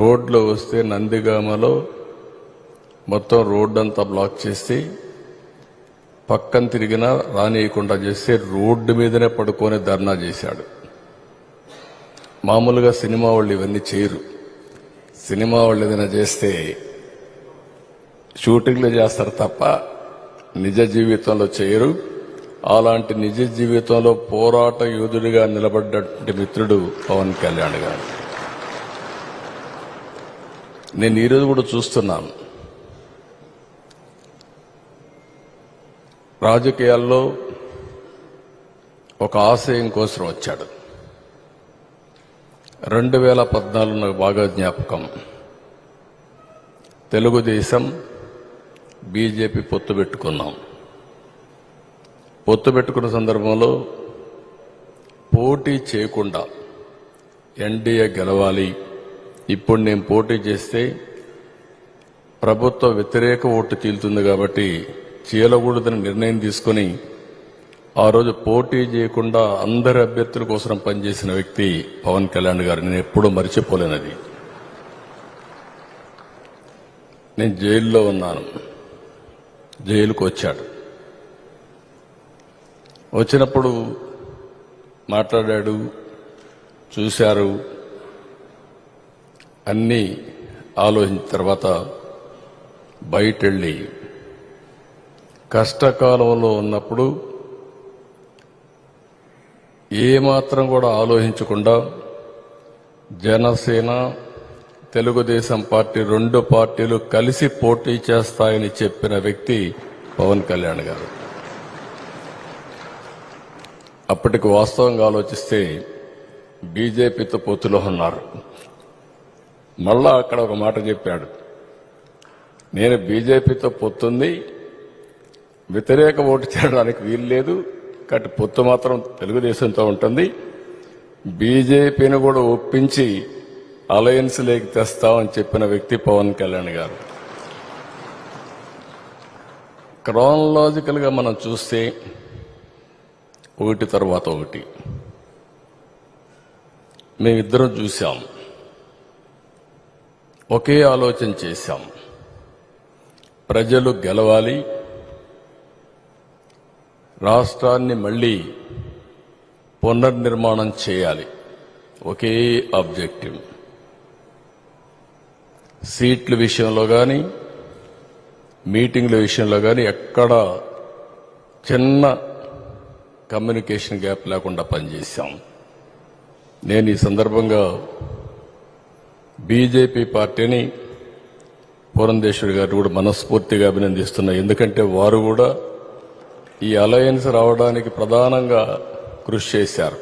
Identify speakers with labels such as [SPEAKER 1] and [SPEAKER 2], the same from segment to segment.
[SPEAKER 1] రోడ్లో వస్తే నందిగామలో మొత్తం రోడ్ అంతా బ్లాక్ చేసి పక్కన తిరిగినా రానియకుండా చేస్తే రోడ్డు మీదనే పడుకొని ధర్నా చేశాడు. మామూలుగా సినిమా వాళ్ళు ఇవన్నీ చేయరు. సినిమా వాళ్ళు ఏదైనా చేస్తే షూటింగ్లు చేస్తారు తప్ప నిజ జీవితంలో చేయరు. అలాంటి నిజ జీవితంలో పోరాట యోధుడిగా నిలబడ్డటువంటి మిత్రుడు పవన్ కళ్యాణ్ గారు. నేను ఈరోజు కూడా చూస్తున్నాను. రాజకీయాల్లో ఒక ఆశయం కోసం వచ్చాడు. రెండు వేల పద్నాలుగు నాకు బాగా జ్ఞాపకం. తెలుగుదేశం బీజేపీ పొత్తు పెట్టుకున్నాం. పొత్తు పెట్టుకున్న సందర్భంలో పోటీ చేయకుండా ఎన్డీఏ గెలవాలి ఇప్పుడు నేను పోటీ చేస్తే ప్రభుత్వ వ్యతిరేక ఓటు చీలుతుంది కాబట్టి చీలకూడదని నిర్ణయం తీసుకుని ఆ రోజు పోటీ చేయకుండా అందరి అభ్యర్థుల కోసం పనిచేసిన వ్యక్తి పవన్ కళ్యాణ్ గారు. నేను ఎప్పుడూ మర్చిపోలేనది నేను జైల్లో ఉన్నాను. జైలుకు వచ్చాడు. వచ్చినప్పుడు మాట్లాడాడు చూశారు. అన్నీ ఆలోచించిన తర్వాత బయటెళ్ళి కష్టకాలంలో ఉన్నప్పుడు ఏమాత్రం కూడా ఆలోచించకుండా జనసేన తెలుగుదేశం పార్టీ రెండు పార్టీలు కలిసి పోటీ చేస్తాయని చెప్పిన వ్యక్తి పవన్ కళ్యాణ్ గారు. అప్పటికి వాస్తవంగా ఆలోచిస్తే బీజేపీతో పొత్తులో ఉన్నారు. మళ్ళా అక్కడ ఒక మాట చెప్పాడు. నేను బీజేపీతో పొత్తుంది వ్యతిరేక ఓటు చేయడానికి వీలు లేదు కాబట్టి పొత్తు మాత్రం తెలుగుదేశంతో ఉంటుంది. బీజేపీని కూడా ఒప్పించి అలయన్స్ లేకి తెస్తామని చెప్పిన వ్యక్తి పవన్ కళ్యాణ్ గారు. క్రోనలాజికల్గా మనం చూస్తే ఒకటి తర్వాత ఒకటి. మేమిద్దరం చూసాము ఒకే ఆలోచన చేశాం. ప్రజలు గెలవాలి. రాష్ట్రాన్ని మళ్ళీ పునర్నిర్మాణం చేయాలి. ఒకే ఆబ్జెక్టివ్. సీట్ల విషయంలో కానీ మీటింగ్ల విషయంలో కానీ ఎక్కడ చిన్న కమ్యూనికేషన్ గ్యాప్ లేకుండా పనిచేశాం. నేను ఈ సందర్భంగా బీజేపీ పార్టీని పురంధేశ్వరి గారు కూడా మనస్ఫూర్తిగా అభినందిస్తున్నా ఎందుకంటే వారు కూడా ఈ అలయన్స్ రావడానికి ప్రధానంగా కృషి చేశారు.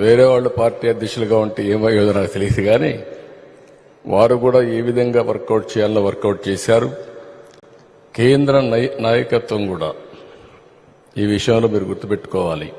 [SPEAKER 1] వేరే వాళ్ళు పార్టీ అధ్యక్షులుగా ఉంటే ఏమయ్యేదో నాకు తెలియదు కానీ వారు కూడా ఏ విధంగా వర్కౌట్ చేయాలో వర్కౌట్ చేశారు. కేంద్ర నాయకత్వం కూడా ఈ విషయంలో మీరు గుర్తుపెట్టుకోవాలి.